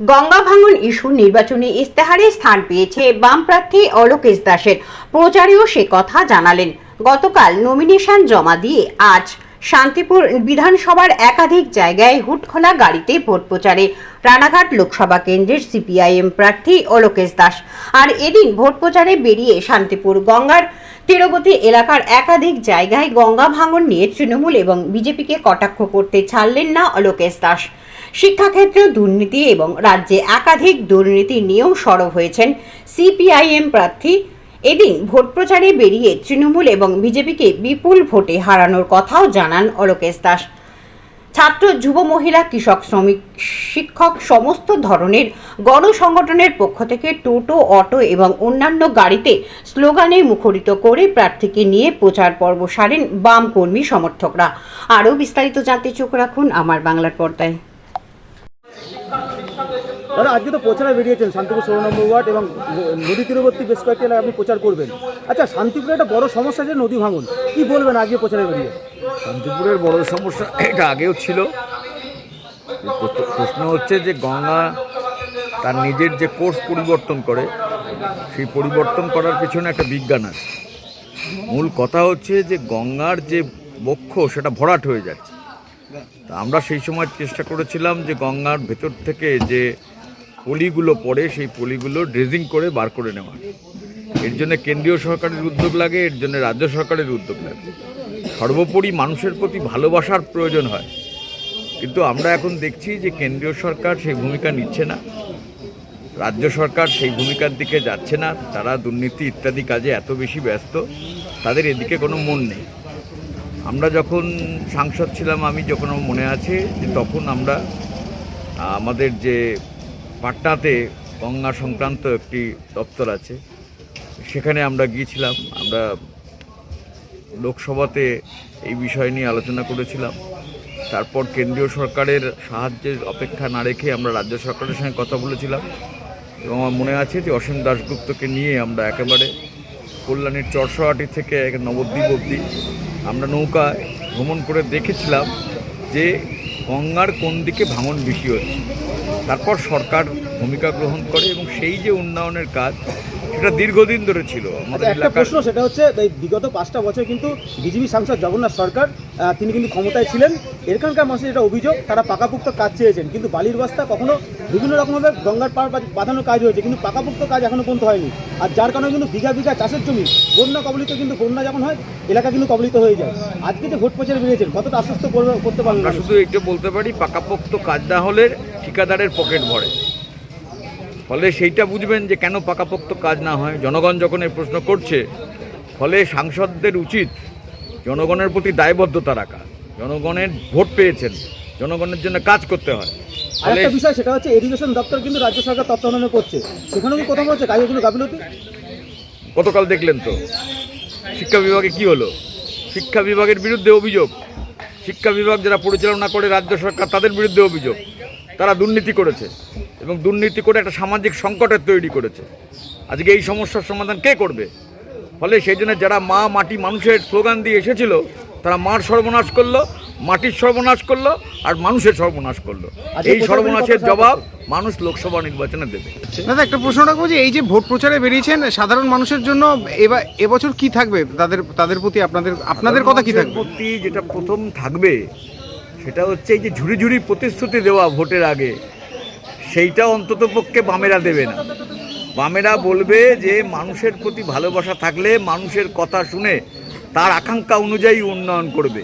গঙ্গা ভাঙন ইস্যু নির্বাচনী ইস্তেহারে স্থান পেয়েছে বাম প্রার্থী অলোকেশ দাসের। প্রচারেও সে কথা জানালেন। গতকাল নমিনেশন জমা দিয়ে আজ শান্তিপুর বিধানসভার একাধিক জায়গায় হুটখোলা গাড়িতে ভোট প্রচারে। রানাঘাট লোকসভা কেন্দ্রের সিপিআইএম প্রার্থী অলোকেশ দাস। আর এদিন ভোট প্রচারে বেরিয়ে শান্তিপুর গঙ্গার তীরবর্তী এলাকার একাধিক জায়গায় গঙ্গা ভাঙন নিয়ে তৃণমূল এবং বিজেপিকে কটাক্ষ করতে ছাড়লেন না অলোকেশ দাস। শিক্ষাক্ষেত্রে দুর্নীতি এবং রাজ্যে একাধিক দুর্নীতি নিয়েও সরব হয়েছেন সিপিআইএম প্রার্থী। এদিন ভোট প্রচারে বেরিয়ে তৃণমূল এবং বিজেপিকে বিপুল ভোটে হারানোর কথাও জানান অলোকেশ দাস। ছাত্র, যুব মহিলা, কৃষক, শ্রমিক, শিক্ষক সমস্ত ধরনের গণসংগঠনের পক্ষ থেকে টোটো, অটো এবং অন্যান্য গাড়িতে স্লোগানে মুখরিত করে প্রার্থীকে নিয়ে প্রচার পর্ব সারেন বাম কর্মী সমর্থকরা। আরও বিস্তারিত জানতে চোখ রাখুন আমার বাংলার পর্দায়। দাদা, আজকে তো প্রচারে বেরিয়েছেন শান্তিপুর ষোলো নম্বর ওয়ার্ড এবং নদী তীরবর্তী বেশ কয়েকটি এলাকায় আপনি প্রচার করবেন। আচ্ছা শান্তিপুরে একটা বড় সমস্যা যে নদী ভাঙন। কি বলবেন আজকে প্রচারে বেরিয়ে শান্তিপুরের বড় সমস্যা, এটা আগেও ছিল। প্রশ্ন- হচ্ছে যে গঙ্গা তার নিজের যে কোর্স পরিবর্তন করে, সেই পরিবর্তন করার পেছনে একটা বিজ্ঞান আছে। মূল কথা হচ্ছে যে গঙ্গার যে বক্ষ, সেটা ভরাট হয়ে যাচ্ছে। তা আমরা সেই সময় চেষ্টা করেছিলাম যে গঙ্গার ভেতর থেকে যে পলিগুলো পড়ে, সেই পলিগুলো ড্রেজিং করে বার করে নেওয়া এর জন্য কেন্দ্রীয় সরকারের উদ্যোগ লাগে, এর জন্য রাজ্য সরকারের উদ্যোগ লাগে। সর্বোপরি মানুষের প্রতি ভালোবাসার প্রয়োজন হয়। কিন্তু আমরা এখন দেখছি যে কেন্দ্রীয় সরকার সেই ভূমিকা নিচ্ছে না। রাজ্য সরকার সেই ভূমিকার দিকে যাচ্ছে না। তারা দুর্নীতি ইত্যাদি কাজে এত বেশি ব্যস্ত, তাদের এদিকে কোনো মন নেই। আমরা যখন সাংসদ ছিলাম, আমি যখন মনে আছে যে তখন আমরা, আমাদের যে পাটনাতে গঙ্গা সংক্রান্ত একটি দপ্তর আছে। সেখানে আমরা গিয়েছিলাম, আমরা লোকসভাতে এই বিষয় নিয়ে আলোচনা করেছিলাম। তারপর কেন্দ্রীয় সরকারের সাহায্যের অপেক্ষা না রেখে আমরা রাজ্য সরকারের সঙ্গে কথা বলেছিলাম এবং আমার মনে আছে যে অসীম দাশগুপ্তকে নিয়ে আমরা একেবারে কল্যাণীর চরসহাটি থেকে এক নবদ্বীপ অবধি আমরা নৌকায় ভ্রমণ করে দেখেছিলাম যে গঙ্গার কোন দিকে ভাঙন বেশি হচ্ছে। তারপর সরকার ভূমিকা গ্রহণ করে এবং সেই যে উন্নয়নের কাজ সেটা দীর্ঘদিন ধরে ছিল আমাদের আচ্ছা, একটা প্রশ্ন সেটা হচ্ছে বিগত পাঁচটা বছর কিন্তু বিজেপি সাংসদ জগন্নাথ সরকার তিনি কিন্তু ক্ষমতায় ছিলেন। এখানকার মানুষের যেটা অভিযোগ তারা পাকাপুক্ত কাজ চেয়েছেন। কিন্তু বালির বস্তা কখনো বিভিন্ন রকমভাবে গঙ্গার পার বা- বাঁধানোর কাজ হয়েছে কিন্তু পাকাপুক্ত কাজ এখনও পর্যন্ত হয়নি। আর যার কারণে কিন্তু বিঘা বিঘা চাষের জমি বন্যা কবলিত কিন্তু বন্যা যখন হয় এলাকা কিন্তু কবলিত হয়ে যায়। আজকে যে ভোট প্রচারে বেরিয়েছেন কতটা আশ্বস্ত করতে পারবেন শুধু এটা বলতে পারি পাকাপোক্ত কাজ না হলে ঠিকাদারের পকেট ভরে। ফলে সেইটা বুঝবেন যে কেন পাকাপোক্ত কাজ না হয়। জনগণ যখন এই প্রশ্ন করছে ফলে সাংসদদের উচিত জনগণের প্রতি দায়বদ্ধতা রাখা জনগণের ভোট পেয়েছেন জনগণের জন্য কাজ করতে হয়। বিষয় সেটা হচ্ছে এডুকেশন দপ্তর কিন্তু রাজ্য সরকার তত্ত্বাবধানে করছে। সেখানেও কি কোথাও হচ্ছে কাজে কোনো গাফিলতি? গতকাল দেখলেন তো শিক্ষা বিভাগে কি হলো? শিক্ষা বিভাগের বিরুদ্ধে অভিযোগ। শিক্ষা বিভাগ যারা পরিচালনা করে রাজ্য সরকার তাদের বিরুদ্ধে অভিযোগ। তারা দুর্নীতি করেছে এবং দুর্নীতি করে একটা সামাজিক সংকটের তৈরি করেছে। আজকে এই সমস্যার সমাধান কে করবে? ফলে সেই জন্য যারা মা মাটি মানুষের স্লোগান দিয়ে এসেছিল তারা মার সর্বনাশ করল মাটির সর্বনাশ করল আর মানুষের সর্বনাশ করল। আজকে এই সর্বনাশের জবাব মানুষ লোকসভা নির্বাচনে দেবে। দাদা একটা প্রশ্ন রাখব যে এই যে ভোট প্রচারে বেরিয়েছেন সাধারণ মানুষের জন্য এবার এবছর কি থাকবে? তাদের তাদের প্রতি আপনাদের আপনাদের কথা কি থাকবে? প্রতি যেটা প্রথম থাকবে সেটা হচ্ছে এই যে ঝুড়ি ঝুড়ি প্রতিশ্রুতি দেওয়া ভোটের আগে, সেইটা অন্তত পক্ষে বামেরা দেবে না। বামেরা বলবে যে মানুষের প্রতি ভালোবাসা থাকলে মানুষের কথা শুনে তার আকাঙ্ক্ষা অনুযায়ী উন্নয়ন করবে।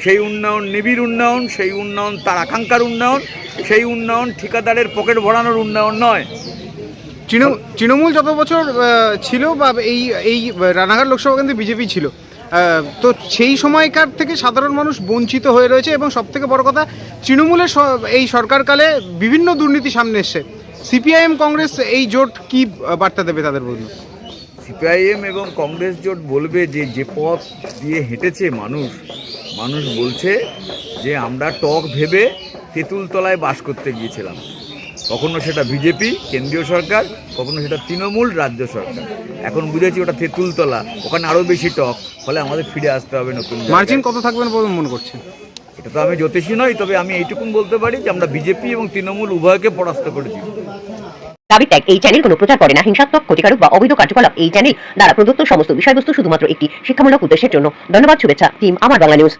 সেই উন্নয়ন নিবিড় উন্নয়ন, সেই উন্নয়ন তার আকাঙ্ক্ষার উন্নয়ন, সেই উন্নয়ন ঠিকাদারের পকেট ভরানোর উন্নয়ন নয়। তৃণ- তৃণমূল যত বছর ছিল বা এই এই রানাঘাট লোকসভা কেন্দ্রে বিজেপি ছিল তো সেই সময়কার থেকে সাধারণ মানুষ বঞ্চিত হয়ে রয়েছে এবং সব থেকে বড় কথা, তৃণমূলের এই সরকারকালে বিভিন্ন দুর্নীতি সামনে এসছে। সিপিআইএম, কংগ্রেস এই জোট কি বার্তা দেবে তাদের বলুন সিপিআইএম এবং কংগ্রেস জোট বলবে যে যে পথ দিয়ে হেঁটেছে মানুষ মানুষ বলছে যে, আমরা টক ভেবে তেঁতুলতলায় বাস করতে গিয়েছিলাম। কখনো সেটা বিজেপি কেন্দ্রীয় সরকার কখনো সেটা তৃণমূল রাজ্য সরকার। এখন বুঝেছি ওটা তেঁতুলতলা ওখানে আরও বেশি টক ফলে আমাদের ফিরে আসতে হবে নতুন মার্জিন কত থাকবেন বলে মনে করছেন? এটা তো আমি জ্যোতিষী নই তবে আমি এইটুকুন বলতে পারি যে আমরা বিজেপি এবং তৃণমূল উভয়কে পরাস্ত করেছি। দাবি ত্যাগ এই চ্যানেল কোনো প্রচার করে না হিংসাত্মক ক্ষতিকারক বা অবৈধ কার্যকলাপ। এই চ্যানেল দ্বারা প্রদত্ত সমস্ত বিষয়বস্তু শুধুমাত্র একটি শিক্ষামূলক উদ্দেশ্যের জন্য। ধন্যবাদ শুভেচ্ছা টিম আমার বাংলা নিউজ